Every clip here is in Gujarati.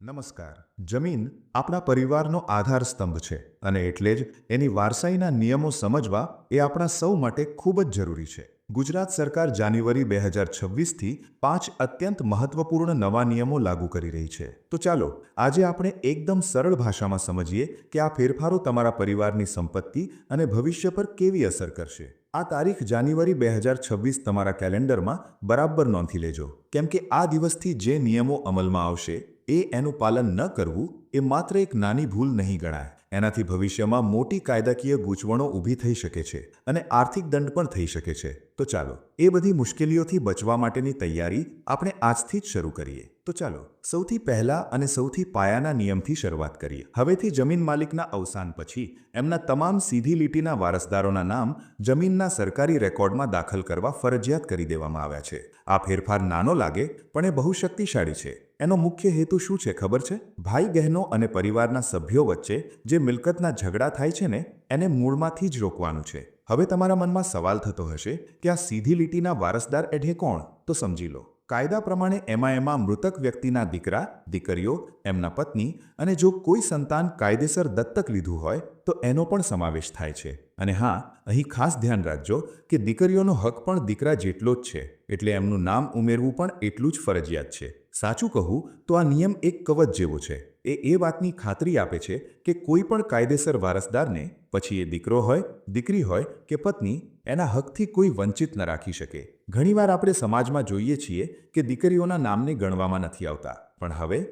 નમસ્કાર. જમીન આપણા પરિવારનો આધાર સ્તંભ છે અને એટલે જ એની વારસાઈના નિયમો સમજવા એ આપણા સૌ માટે ખૂબ જ જરૂરી છે. ગુજરાત સરકાર જાન્યુઆરી બે હજાર છવ્વીસથી પાંચ અત્યંત મહત્વપૂર્ણ નવા નિયમો લાગુ કરી રહી છે. તો ચાલો, આજે આપણે એકદમ સરળ ભાષામાં સમજીએ કે આ ફેરફારો તમારા પરિવારની સંપત્તિ અને ભવિષ્ય પર કેવી અસર કરશે. આ તારીખ જાન્યુઆરી બે હજાર છવ્વીસ તમારા કેલેન્ડરમાં બરાબર નોંધી લેજો. કેમ કે આ દિવસથી જે નિયમો અમલમાં આવશે એ એનું પાલન ન કરવું એ માત્ર એક નાની ભૂલ નહીં ગણાય. એનાથી ભવિષ્યમાં મોટી કાયદાકીય ગૂંચવણો ઊભી થઈ શકે છે અને આર્થિક દંડ પણ થઈ શકે છે. તો ચાલો, એ બધી મુશ્કેલીઓથી બચવા માટેની તૈયારી આપણે આજથી જ શરૂ કરીએ. તો ચાલો, સૌથી પહેલા અને સૌથી પાયાના નિયમથી શરૂઆત કરીએ. હવેથી જમીન માલિકના અવસાન પછી, એમના તમામ સીધી લીટીના વારસદારોના નામ જમીનના સરકારી રેકોર્ડમાં દાખલ કરવા ફરજિયાત કરી દેવામાં આવ્યા છે. આ ફેરફાર નાનો લાગે, પણ એ બહુ શક્તિશાળી છે. એનો મુખ્ય હેતુ શું છે ખબર છે? ભાઈ બહેનો અને પરિવારના સભ્યો વચ્ચે જે મિલકતના ઝઘડા થાય છે ને, એને મૂળમાંથી જ રોકવાનું છે. હવે તમારા મનમાં સવાલ થતો હશે કે આ સીધી લીટીના વારસદાર એઢે કોણ? તો સમજી લો. કાયદા પ્રમાણે એમાં એમાં મૃતક વ્યક્તિના દીકરા, દીકરીઓ, એમના પત્ની અને જો કોઈ સંતાન કાયદેસર દત્તક લીધું હોય, તો એનો પણ સમાવેશ થાય છે. અને હા, અહીં ખાસ ધ્યાન રાખજો કે દીકરીઓનો હક પણ દીકરા જેટલો જ છે. એટલે એમનું નામ ઉમેરવું પણ એટલું જ ફરજિયાત છે. સાચું કહું, તો આ નિયમ એક કવચ જેવો છે. એ એ વાતની ખાતરી આપે છે કે કોઈ પણ કાયદેસર વારસદારને, પછી એ દીકરો હોય, દીકરી હોય કે પત્ની, એના હકથી કોઈ વંચિત ન રાખી શકે. ઘણીવાર આપણે સમાજમાં જોઈએ છીએ કે દીકરીઓના નામને ગણવામાં નથી આવતા. પણ હવે,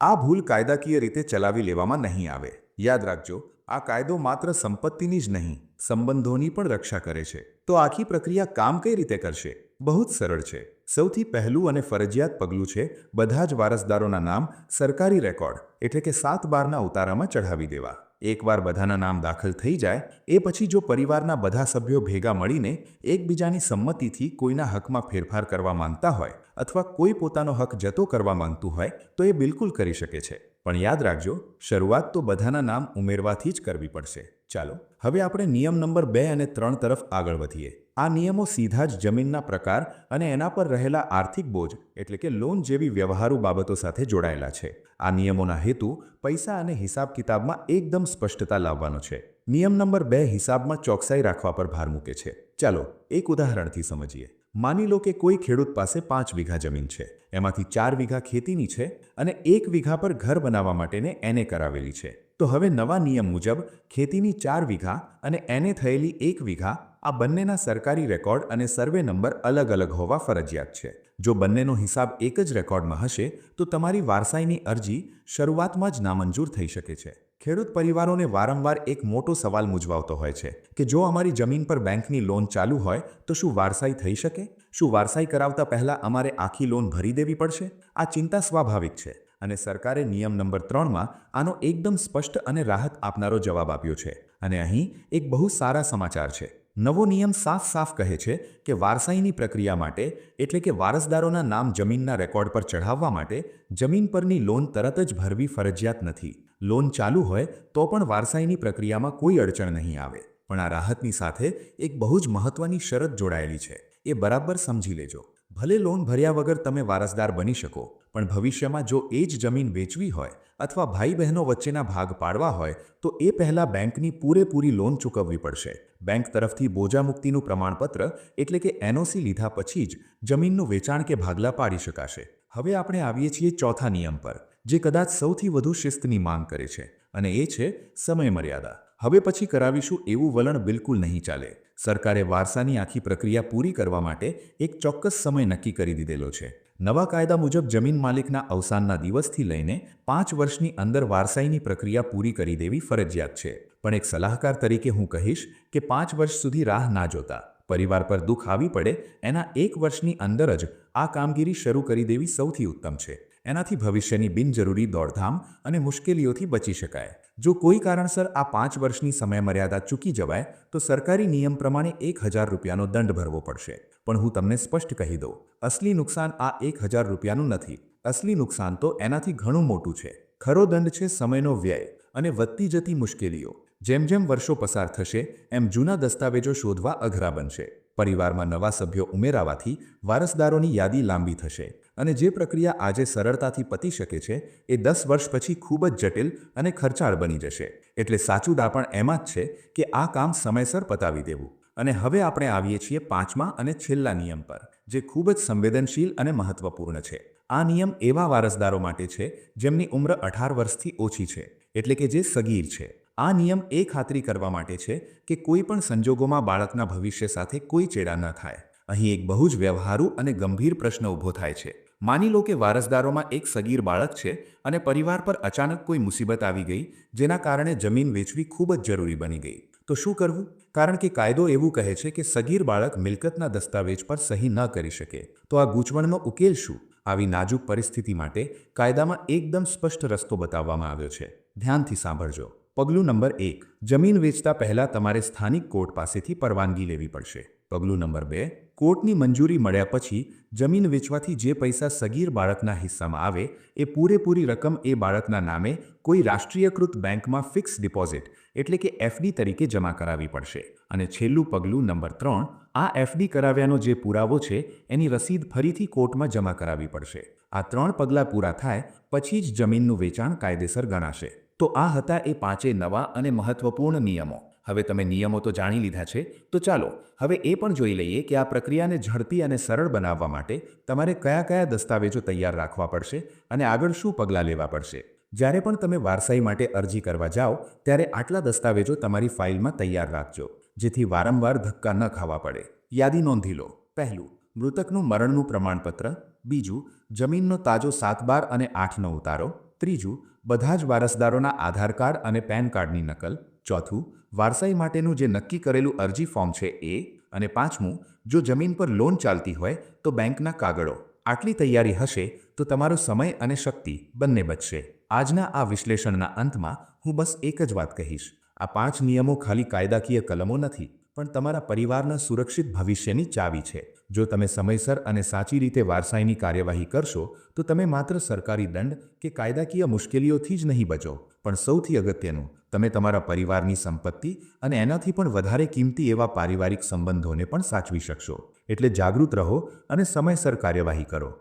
આ ભૂલ કાયદાકીય રીતે ચલાવી લેવામાં નહીં આવે. યાદ રાખજો, આ કાયદો માત્ર સંપત્તિની જ નહીં સંબંધોની પણ રક્ષા કરે છે. તો આખી પ્રક્રિયા કામ કઈ રીતે કરશે? બહુ જ સરળ છે. સૌથી પહેલું અને ફરજિયાત પગલું છે બધા જ વારસદારોના નામ સરકારી રેકોર્ડ, એટલે કે સાત બારના ઉતારામાં ચઢાવી દેવા. એકવાર બધાના નામ દાખલ થઈ જાય, એ પછી જો પરિવારના બધા સભ્યો ભેગા મળીને એકબીજાની સંમતિથી કોઈના હકમાં ફેરફાર કરવા માંગતા હોય અથવા કોઈ પોતાનો હક જતો કરવા માંગતું હોય, તો એ બિલકુલ કરી શકે છે. પણ યાદ રાખજો, શરૂઆત તો બધાના નામ ઉમેરવાથી જ કરવી પડશે. ચાલો, હવે આપણે નિયમ નંબર બે અને ત્રણ તરફ આગળ વધીએ. આ નિયમો સીધા જ જમીનના પ્રકાર અને એના પર રહેલા આર્થિક બોજ, એટલે કે લોન જેવી વ્યવહારુ બાબતો સાથે જોડાયેલા છે. આ નિયમોના હેતુ પૈસા અને હિસાબ કિતાબમાં એકદમ સ્પષ્ટતા લાવવાનો છે. નિયમ નંબર બે હિસાબમાં ચોકસાઈ રાખવા પર ભાર મૂકે છે. ચાલો, એક ઉદાહરણથી સમજીએ. માની લો કે કોઈ ખેડૂત પાસે પાંચ વીઘા જમીન છે. એમાંથી ચાર વીઘા ખેતીની છે અને એક વીઘા પર ઘર બનાવવા માટેને એને કરાવેલી છે. તો હવે નવા નિયમ મુજબ ખેતીની ચાર વીઘા અને એને થયેલી એક વીઘા આ બંનેના સરકારી રેકોર્ડ અને સર્વે નંબર અલગ અલગ હોવા ફરજિયાત છે. જો બંનેનો હિસાબ એક જ રેકોર્ડમાં હશે, તો તમારી વારસાઈની અરજી શરૂઆતમાં જ નામંજૂર થઈ શકે છે. ખેડૂત પરિવારોને વારંવાર એક મોટો સવાલ મૂંઝવાતો હોય છે કે જો અમારી જમીન પર બેંકની લોન ચાલુ હોય, તો શું વારસાઈ થઈ શકે? શું વારસાઈ કરાવતા પહેલાં અમારે આખી લોન ભરી દેવી પડશે? આ ચિંતા સ્વાભાવિક છે. અને સરકારે નિયમ નંબર ત્રણમાં આનો એકદમ સ્પષ્ટ અને રાહત આપનારો જવાબ આપ્યો છે. અને અહીં એક બહુ સારા સમાચાર છે. નવો નિયમ સાફ સાફ કહે છે કે વારસાઈની પ્રક્રિયા માટે, એટલે કે વારસદારોના નામ જમીનના રેકોર્ડ પર ચઢાવવા માટે, જમીન પરની લોન તરત જ ભરવી ફરજિયાત નથી. લોન ચાલુ હોય તો પણ વારસાઈની પ્રક્રિયામાં કોઈ અડચણ નહીં આવે. પણ આ રાહતની સાથે એક બહુ જ મહત્વની શરત જોડાયેલી છે. એ બરાબર સમજી લેજો. ભલે લોન ભર્યા વગર તમે વારસદાર બની શકો પણ ભવિષ્યમાં જો એ જ જમીન વેચવી હોય અથવા ભાઈ બહેનો વચ્ચેના ભાગ પાડવા હોય, તો એ પહેલાં બેંકની પૂરેપૂરી લોન ચૂકવવી પડશે. બેંક તરફથી બોજામુક્તિનું પ્રમાણપત્ર એટલે કે એનઓસી લીધા પછી જ જમીનનું વેચાણ કે ભાગલા પાડી શકાશે. હવે આપણે આવીએ છીએ ચોથા નિયમ પર, જે કદાચ સૌથી વધુ શિસ્તની માંગ કરે છે, અને એ છે સમય મર્યાદા હવે પછી કરાવીશું એવું વલણ બિલકુલ નહીં ચાલે. સરકારે વારસાની આખી પ્રક્રિયા પૂરી કરવા માટે એક ચોક્કસ સમય નક્કી કરી દીધેલો છે. નવા કાયદા મુજબ જમીન માલિકના અવસાનના દિવસથી લઈને પાંચ વર્ષની અંદર વારસાઈની પ્રક્રિયા પૂરી કરી દેવી ફરજિયાત છે. પણ એક સલાહકાર તરીકે હું કહીશ કે પાંચ વર્ષ સુધી રાહ ના જોતા. પરિવાર પર દુઃખ આવી પડે, એના એક વર્ષની અંદર જ આ કામગીરી શરૂ કરી દેવી સૌથી ઉત્તમ છે. એનાથી ભવિષ્યની બિનજરૂરી દોડધામ અને મુશ્કેલીઓથી બચી શકાય. જો કોઈ કારણસર આ પાંચ વર્ષની સમયમર્યાદા ચૂકી જવાય, તો સરકારી નિયમ પ્રમાણે એક હજાર રૂપિયાનો દંડ ભરવો પડશે. પણ હું તમને સ્પષ્ટ કહી દઉં, અસલી નુકસાન આ એક હજાર રૂપિયાનું નથી. અસલી નુકસાન તો એનાથી ઘણું મોટું છે. ખરો દંડ છે સમયનો વ્યય અને વધતી જતી મુશ્કેલીઓ. જેમ જેમ વર્ષો પસાર થશે, એમ જૂના દસ્તાવેજો શોધવા અઘરા બનશે. પરિવારમાં નવા સભ્યો ઉમેરાવાથી વારસદારોની યાદી લાંબી થશે. અને જે પ્રક્રિયા આજે સરળતાથી પતી શકે છે, એ દસ વર્ષ પછી ખૂબ જ જટિલ અને ખર્ચાળ બની જશે. એટલે સાચું દાપણ એમાં જ છે કે આ કામ સમયસર પતાવી દેવું. અને હવે આપણે આવીએ છીએ પાંચમા અને છેલ્લા નિયમ પર, જે ખૂબ જ સંવેદનશીલ અને મહત્વપૂર્ણ છે. આ નિયમ એવા વારસદારો માટે છે, જેમની ઉંમર અઢાર વર્ષથી ઓછી છે, એટલે કે જે સગીર છે. આ નિયમ એ ખાતરી કરવા માટે છે કે કોઈ પણ સંજોગોમાં બાળકના ભવિષ્ય સાથે કોઈ ચેડા ન થાય. અહીં એક બહુ જ વ્યવહારુ અને ગંભીર પ્રશ્ન ઊભો થાય છે. માની લો કે વારસદારોમાં એક સગીર બાળક છે અને પરિવાર પર અચાનક કોઈ મુસીબત આવી ગઈ, જેના કારણે જમીન વેચવી ખૂબ જ જરૂરી બની ગઈ. તો શું કરવું? કારણ કે કાયદો એવું કહે છે કે સગીર બાળક મિલકતના દસ્તાવેજ પર સહી ન કરી શકે. તો આ ગૂંચવણનો ઉકેલ શું? આવી નાજુક પરિસ્થિતિ માટે કાયદામાં એકદમ સ્પષ્ટ રસ્તો બતાવવામાં આવ્યો છે. ધ્યાનથી સાંભળજો. પગલું નંબર એક. જમીન વેચતા પહેલા તમારે સ્થાનિક કોર્ટ પાસેથી પરવાનગી લેવી પડશે. પગલું નંબર બે, કોર્ટની મંજૂરી મળ્યા પછી જમીન વેચવાથી જે પૈસા સગીર બાળકના હિસ્સામાં આવે એ પૂરેપૂરી રકમ એ બાળકના નામે કોઈ રાષ્ટ્રીયકૃત બેંકમાં ફિક્સ ડિપોઝિટ એટલે કે એફડી તરીકે જમા કરાવવી પડશે. અને છેલ્લું પગલું નંબર ત્રણ, આ એફડી કરાવ્યાનો જે પુરાવો છે એની રસીદ ફરીથી કોર્ટમાં જમા કરાવવી પડશે. આ ત્રણ પગલાં પૂરા થાય પછી જ જમીનનું વેચાણ કાયદેસર ગણાશે. તો આ હતા એ પાંચે નવા અને મહત્વપૂર્ણ નિયમો. હવે તમે નિયમો તો જાણી લીધા છે, તો ચાલો હવે એ પણ જોઈ લઈએ કે આ પ્રક્રિયાને ઝડપી અને સરળ બનાવવા માટે તમારે કયા કયા દસ્તાવેજો તૈયાર રાખવા પડશે અને આગળ શું પગલાં લેવા પડશે. જ્યારે પણ તમે વારસાઈ માટે અરજી કરવા જાઓ, ત્યારે આટલા દસ્તાવેજો તમારી ફાઇલમાં તૈયાર રાખજો, જેથી વારંવાર ધક્કા ન ખાવા પડે. યાદી નોંધી લો. પહેલું, મૃતકનું મરણનું પ્રમાણપત્ર. બીજું, જમીનનો તાજો સાત બાર અને આઠનો ઉતારો. ત્રીજું, બધા જ વારસદારોના આધાર કાર્ડ અને પેન કાર્ડની નકલ. ચોથું, વારસાઈ માટેનું જે નક્કી કરેલું અરજી ફોર્મ છે એ અને પાંચમું, જો જમીન પર લોન ચાલતી હોય તો બેંકના કાગળો. આટલી તૈયારી હશે તો તમારો સમય અને શક્તિ બંને બચશે. આજના આ વિશ્લેષણના અંતમાં હું બસ એક જ વાત કહીશ. આ પાંચ નિયમો ખાલી કાયદાકીય કલમો નથી, પણ તમારા પરિવારના સુરક્ષિત ભવિષ્યની ચાવી છે. જો તમે સમયસર અને સાચી રીતે વારસાઈની કાર્યવાહી કરશો, તો તમે માત્ર સરકારી દંડ કે કાયદાકીય મુશ્કેલીઓથી જ નહીં બચો. પણ સૌથી અગત્યનું, તમે તમારા પરિવારની સંપત્તિ અને એનાથી પણ વધારે કિંમતી એવા પારિવારિક સંબંધોને પણ સાચવી શકશો. એટલે જાગૃત રહો અને સમયસર કાર્યવાહી કરો.